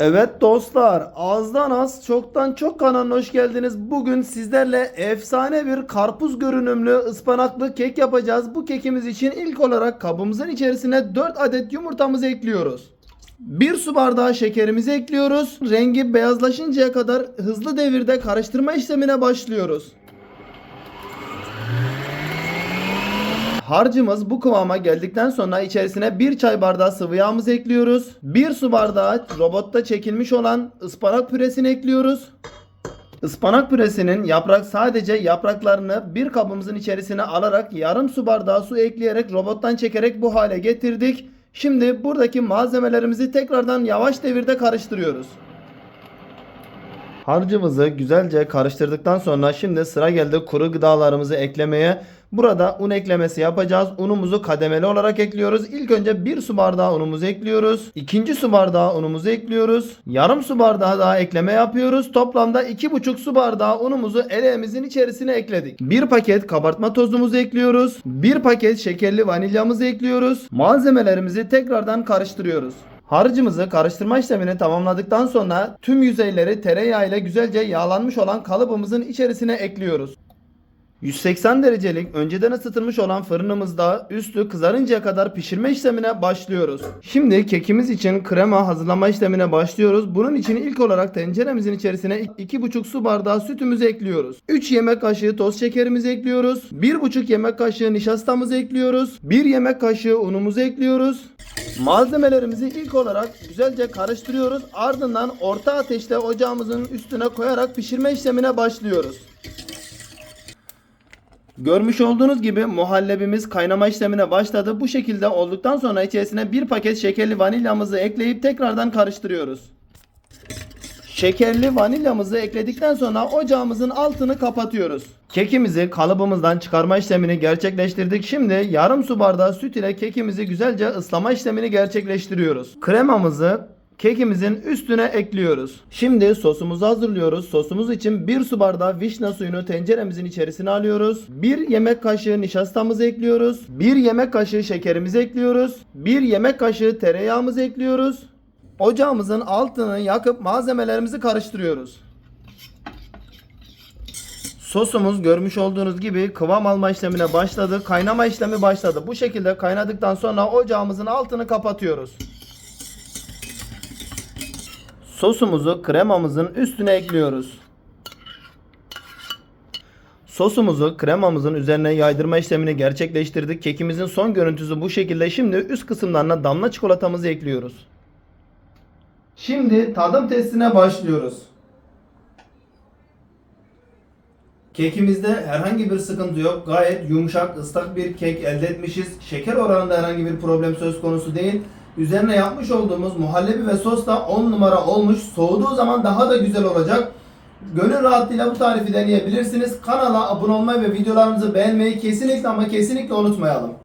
Evet dostlar, azdan az, çoktan çok kanalına hoş geldiniz. Bugün sizlerle efsane bir karpuz görünümlü ıspanaklı kek yapacağız. Bu kekimiz için ilk olarak kabımızın içerisine 4 adet yumurtamızı ekliyoruz. 1 su bardağı şekerimizi ekliyoruz. Rengi beyazlaşıncaya kadar hızlı devirde karıştırma işlemine başlıyoruz. Harcımız bu kıvama geldikten sonra içerisine 1 çay bardağı sıvı yağımızı ekliyoruz. 1 su bardağı robotta çekilmiş olan ıspanak püresini ekliyoruz. Ispanak püresinin yaprak sadece yapraklarını bir kabımızın içerisine alarak yarım su bardağı su ekleyerek robottan çekerek bu hale getirdik. Şimdi buradaki malzemelerimizi tekrardan yavaş devirde karıştırıyoruz. Harcımızı güzelce karıştırdıktan sonra şimdi sıra geldi kuru gıdalarımızı eklemeye. Burada un eklemesi yapacağız. Unumuzu kademeli olarak ekliyoruz. İlk önce 1 su bardağı unumuzu ekliyoruz. İkinci su bardağı unumuzu ekliyoruz. Yarım su bardağı daha ekleme yapıyoruz. Toplamda 2,5 su bardağı unumuzu eleğimizin içerisine ekledik. 1 paket kabartma tozumuzu ekliyoruz. 1 paket şekerli vanilyamızı ekliyoruz. Malzemelerimizi tekrardan karıştırıyoruz. Harcımızı karıştırma işlemini tamamladıktan sonra tüm yüzeyleri tereyağı ile güzelce yağlanmış olan kalıbımızın içerisine ekliyoruz. 180 derecelik önceden ısıtılmış olan fırınımızda üstü kızarıncaya kadar pişirme işlemine başlıyoruz. Şimdi kekimiz için krema hazırlama işlemine başlıyoruz. Bunun için ilk olarak tenceremizin içerisine 2,5 su bardağı sütümüzü ekliyoruz. 3 yemek kaşığı toz şekerimizi ekliyoruz. 1,5 yemek kaşığı nişastamızı ekliyoruz. 1 yemek kaşığı unumuzu ekliyoruz. Malzemelerimizi ilk olarak güzelce karıştırıyoruz. Ardından orta ateşte ocağımızın üstüne koyarak pişirme işlemine başlıyoruz. Görmüş olduğunuz gibi muhallebimiz kaynama işlemine başladı. Bu şekilde olduktan sonra içerisine bir paket şekerli vanilyamızı ekleyip tekrardan karıştırıyoruz. Şekerli vanilyamızı ekledikten sonra ocağımızın altını kapatıyoruz. Kekimizi kalıbımızdan çıkarma işlemini gerçekleştirdik. Şimdi yarım su bardağı süt ile kekimizi güzelce ıslama işlemini gerçekleştiriyoruz. Kremamızı kekimizin üstüne ekliyoruz. Şimdi sosumuzu hazırlıyoruz. Sosumuz için 1 su bardağı vişne suyunu tenceremizin içerisine alıyoruz. 1 yemek kaşığı nişastamızı ekliyoruz. 1 yemek kaşığı şekerimizi ekliyoruz. 1 yemek kaşığı tereyağımızı ekliyoruz. Ocağımızın altını yakıp malzemelerimizi karıştırıyoruz. Sosumuz görmüş olduğunuz gibi kıvam alma işlemine başladı. Kaynama işlemi başladı. Bu şekilde kaynadıktan sonra ocağımızın altını kapatıyoruz. Sosumuzu kremamızın üstüne ekliyoruz. Sosumuzu kremamızın üzerine yaydırma işlemini gerçekleştirdik. Kekimizin son görüntüsü bu şekilde. Şimdi üst kısımlarına damla çikolatamızı ekliyoruz. Şimdi tadım testine başlıyoruz. Kekimizde herhangi bir sıkıntı yok. Gayet yumuşak, ıslak bir kek elde etmişiz. Şeker oranında herhangi bir problem söz konusu değil. Üzerine yapmış olduğumuz muhallebi ve sos da 10 numara olmuş. Soğuduğu zaman daha da güzel olacak. Gönül rahatlığıyla bu tarifi deneyebilirsiniz. Kanala abone olmayı ve videolarımızı beğenmeyi kesinlikle ama kesinlikle unutmayalım.